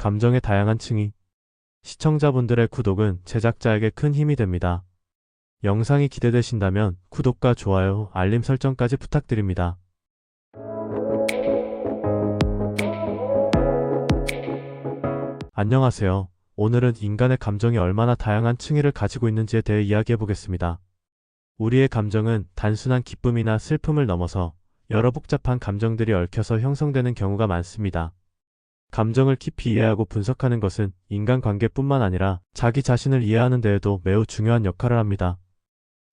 감정의 다양한 층이 시청자분들의 구독은 제작자에게 큰 힘이 됩니다. 영상이 기대되신다면 구독과 좋아요, 알림 설정까지 부탁드립니다. 안녕하세요. 오늘은 인간의 감정이 얼마나 다양한 층위를 가지고 있는지에 대해 이야기해 보겠습니다. 우리의 감정은 단순한 기쁨이나 슬픔을 넘어서 여러 복잡한 감정들이 얽혀서 형성되는 경우가 많습니다. 감정을 깊이 이해하고 분석하는 것은 인간관계뿐만 아니라 자기 자신을 이해하는 데에도 매우 중요한 역할을 합니다.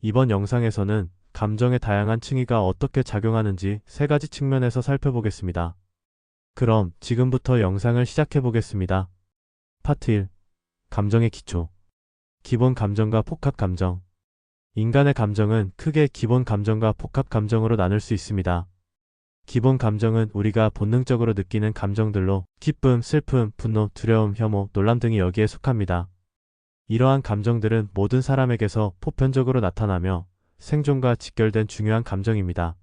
이번 영상에서는 감정의 다양한 층위가 어떻게 작용하는지 세 가지 측면에서 살펴보겠습니다. 그럼 지금부터 영상을 시작해 보겠습니다. 파트 1. 감정의 기초. 기본 감정과 복합 감정. 인간의 감정은 크게 기본 감정과 복합 감정으로 나눌 수 있습니다. 기본 감정은 우리가 본능적으로 느끼는 감정들로 기쁨, 슬픔, 분노, 두려움, 혐오, 놀람 등이 여기에 속합니다. 이러한 감정들은 모든 사람에게서 보편적으로 나타나며 생존과 직결된 중요한 감정입니다.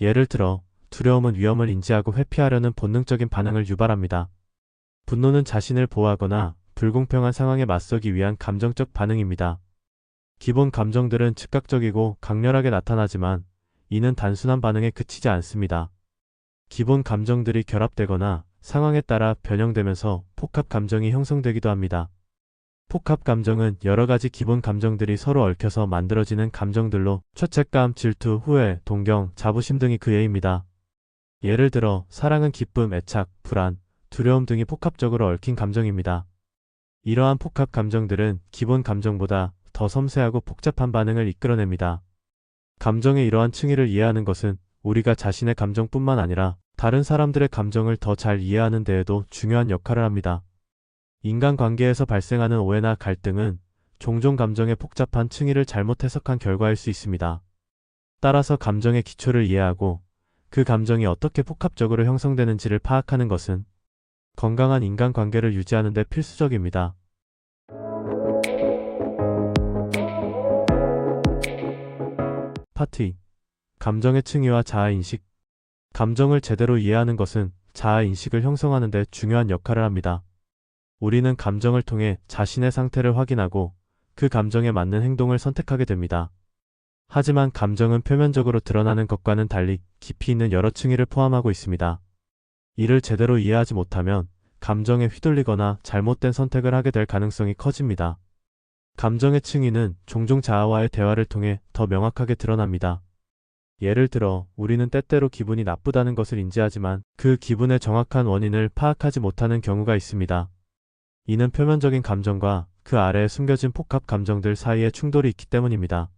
예를 들어, 두려움은 위험을 인지하고 회피하려는 본능적인 반응을 유발합니다. 분노는 자신을 보호하거나 불공평한 상황에 맞서기 위한 감정적 반응입니다. 기본 감정들은 즉각적이고 강렬하게 나타나지만 이는 단순한 반응에 그치지 않습니다. 기본 감정들이 결합되거나 상황에 따라 변형되면서 폭합 감정이 형성되기도 합니다. 폭합 감정은 여러 가지 기본 감정들이 서로 얽혀서 만들어지는 감정들로 죄책감, 질투, 후회, 동경, 자부심 등이 그 예입니다. 예를 들어 사랑은 기쁨, 애착, 불안, 두려움 등이 복합적으로 얽힌 감정입니다. 이러한 복합 감정들은 기본 감정보다 더 섬세하고 복잡한 반응을 이끌어냅니다. 감정의 이러한 층위를 이해하는 것은 우리가 자신의 감정뿐만 아니라 다른 사람들의 감정을 더 잘 이해하는 데에도 중요한 역할을 합니다. 인간관계에서 발생하는 오해나 갈등은 종종 감정의 복잡한 층위를 잘못 해석한 결과일 수 있습니다. 따라서 감정의 기초를 이해하고 그 감정이 어떻게 복합적으로 형성되는지를 파악하는 것은 건강한 인간관계를 유지하는 데 필수적입니다. 파트 2. 감정의 층위와 자아인식. 감정을 제대로 이해하는 것은 자아인식을 형성하는 데 중요한 역할을 합니다. 우리는 감정을 통해 자신의 상태를 확인하고 그 감정에 맞는 행동을 선택하게 됩니다. 하지만 감정은 표면적으로 드러나는 것과는 달리 깊이 있는 여러 층위를 포함하고 있습니다. 이를 제대로 이해하지 못하면 감정에 휘둘리거나 잘못된 선택을 하게 될 가능성이 커집니다. 감정의 층위는 종종 자아와의 대화를 통해 더 명확하게 드러납니다. 예를 들어 우리는 때때로 기분이 나쁘다는 것을 인지하지만 그 기분의 정확한 원인을 파악하지 못하는 경우가 있습니다. 이는 표면적인 감정과 그 아래에 숨겨진 복합 감정들 사이에 충돌이 있기 때문입니다.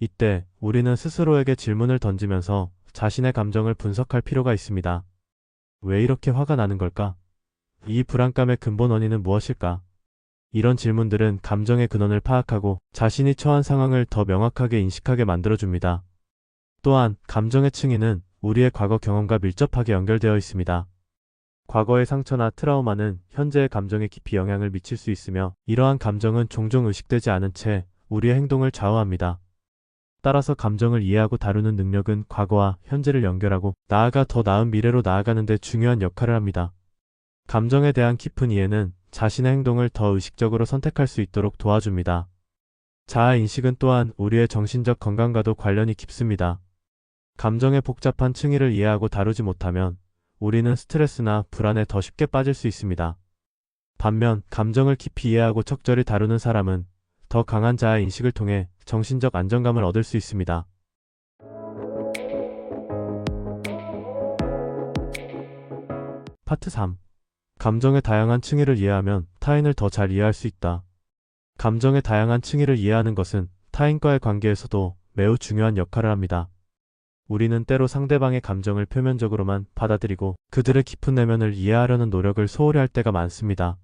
이때 우리는 스스로에게 질문을 던지면서 자신의 감정을 분석할 필요가 있습니다. 왜 이렇게 화가 나는 걸까? 이 불안감의 근본 원인은 무엇일까? 이런 질문들은 감정의 근원을 파악하고 자신이 처한 상황을 더 명확하게 인식하게 만들어줍니다. 또한 감정의 층위는 우리의 과거 경험과 밀접하게 연결되어 있습니다. 과거의 상처나 트라우마는 현재의 감정에 깊이 영향을 미칠 수 있으며 이러한 감정은 종종 의식되지 않은 채 우리의 행동을 좌우합니다. 따라서 감정을 이해하고 다루는 능력은 과거와 현재를 연결하고 나아가 더 나은 미래로 나아가는 데 중요한 역할을 합니다. 감정에 대한 깊은 이해는 자신의 행동을 더 의식적으로 선택할 수 있도록 도와줍니다. 자아 인식은 또한 우리의 정신적 건강과도 관련이 깊습니다. 감정의 복잡한 층위를 이해하고 다루지 못하면 우리는 스트레스나 불안에 더 쉽게 빠질 수 있습니다. 반면 감정을 깊이 이해하고 적절히 다루는 사람은 더 강한 자아 인식을 통해 정신적 안정감을 얻을 수 있습니다. 파트 3. 감정의 다양한 층위를 이해하면 타인을 더 잘 이해할 수 있다. 감정의 다양한 층위를 이해하는 것은 타인과의 관계에서도 매우 중요한 역할을 합니다. 우리는 때로 상대방의 감정을 표면적으로만 받아들이고 그들의 깊은 내면을 이해하려는 노력을 소홀히 할 때가 많습니다.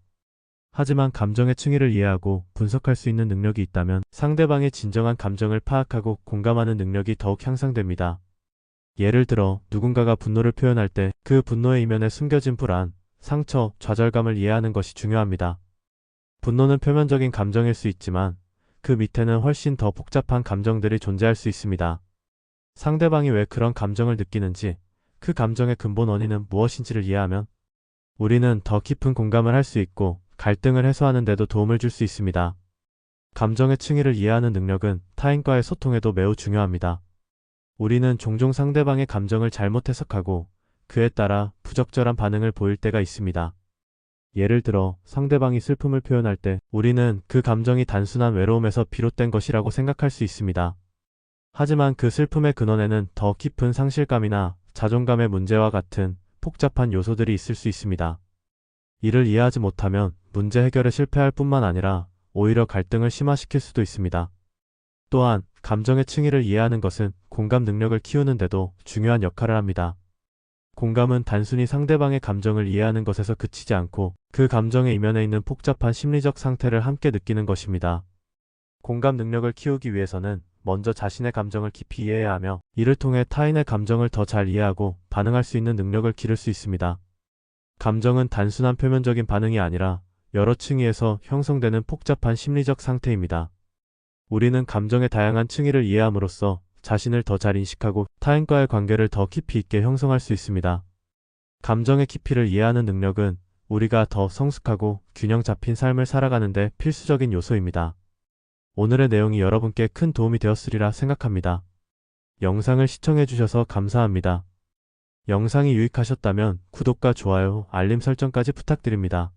하지만 감정의 층위를 이해하고 분석할 수 있는 능력이 있다면 상대방의 진정한 감정을 파악하고 공감하는 능력이 더욱 향상됩니다. 예를 들어 누군가가 분노를 표현할 때 그 분노의 이면에 숨겨진 불안, 상처, 좌절감을 이해하는 것이 중요합니다. 분노는 표면적인 감정일 수 있지만 그 밑에는 훨씬 더 복잡한 감정들이 존재할 수 있습니다. 상대방이 왜 그런 감정을 느끼는지, 그 감정의 근본 원인은 무엇인지를 이해하면 우리는 더 깊은 공감을 할 수 있고 갈등을 해소하는 데도 도움을 줄 수 있습니다. 감정의 층위를 이해하는 능력은 타인과의 소통에도 매우 중요합니다. 우리는 종종 상대방의 감정을 잘못 해석하고 그에 따라 부적절한 반응을 보일 때가 있습니다. 예를 들어 상대방이 슬픔을 표현할 때 우리는 그 감정이 단순한 외로움에서 비롯된 것이라고 생각할 수 있습니다. 하지만 그 슬픔의 근원에는 더 깊은 상실감이나 자존감의 문제와 같은 복잡한 요소들이 있을 수 있습니다. 이를 이해하지 못하면 문제 해결에 실패할 뿐만 아니라 오히려 갈등을 심화시킬 수도 있습니다. 또한 감정의 층위를 이해하는 것은 공감 능력을 키우는데도 중요한 역할을 합니다. 공감은 단순히 상대방의 감정을 이해하는 것에서 그치지 않고 그 감정의 이면에 있는 복잡한 심리적 상태를 함께 느끼는 것입니다. 공감 능력을 키우기 위해서는 먼저 자신의 감정을 깊이 이해해야 하며 이를 통해 타인의 감정을 더 잘 이해하고 반응할 수 있는 능력을 기를 수 있습니다. 감정은 단순한 표면적인 반응이 아니라 여러 층위에서 형성되는 복잡한 심리적 상태입니다. 우리는 감정의 다양한 층위를 이해함으로써 자신을 더 잘 인식하고 타인과의 관계를 더 깊이 있게 형성할 수 있습니다. 감정의 깊이를 이해하는 능력은 우리가 더 성숙하고 균형 잡힌 삶을 살아가는데 필수적인 요소입니다. 오늘의 내용이 여러분께 큰 도움이 되었으리라 생각합니다. 영상을 시청해주셔서 감사합니다. 영상이 유익하셨다면 구독과 좋아요, 알림 설정까지 부탁드립니다.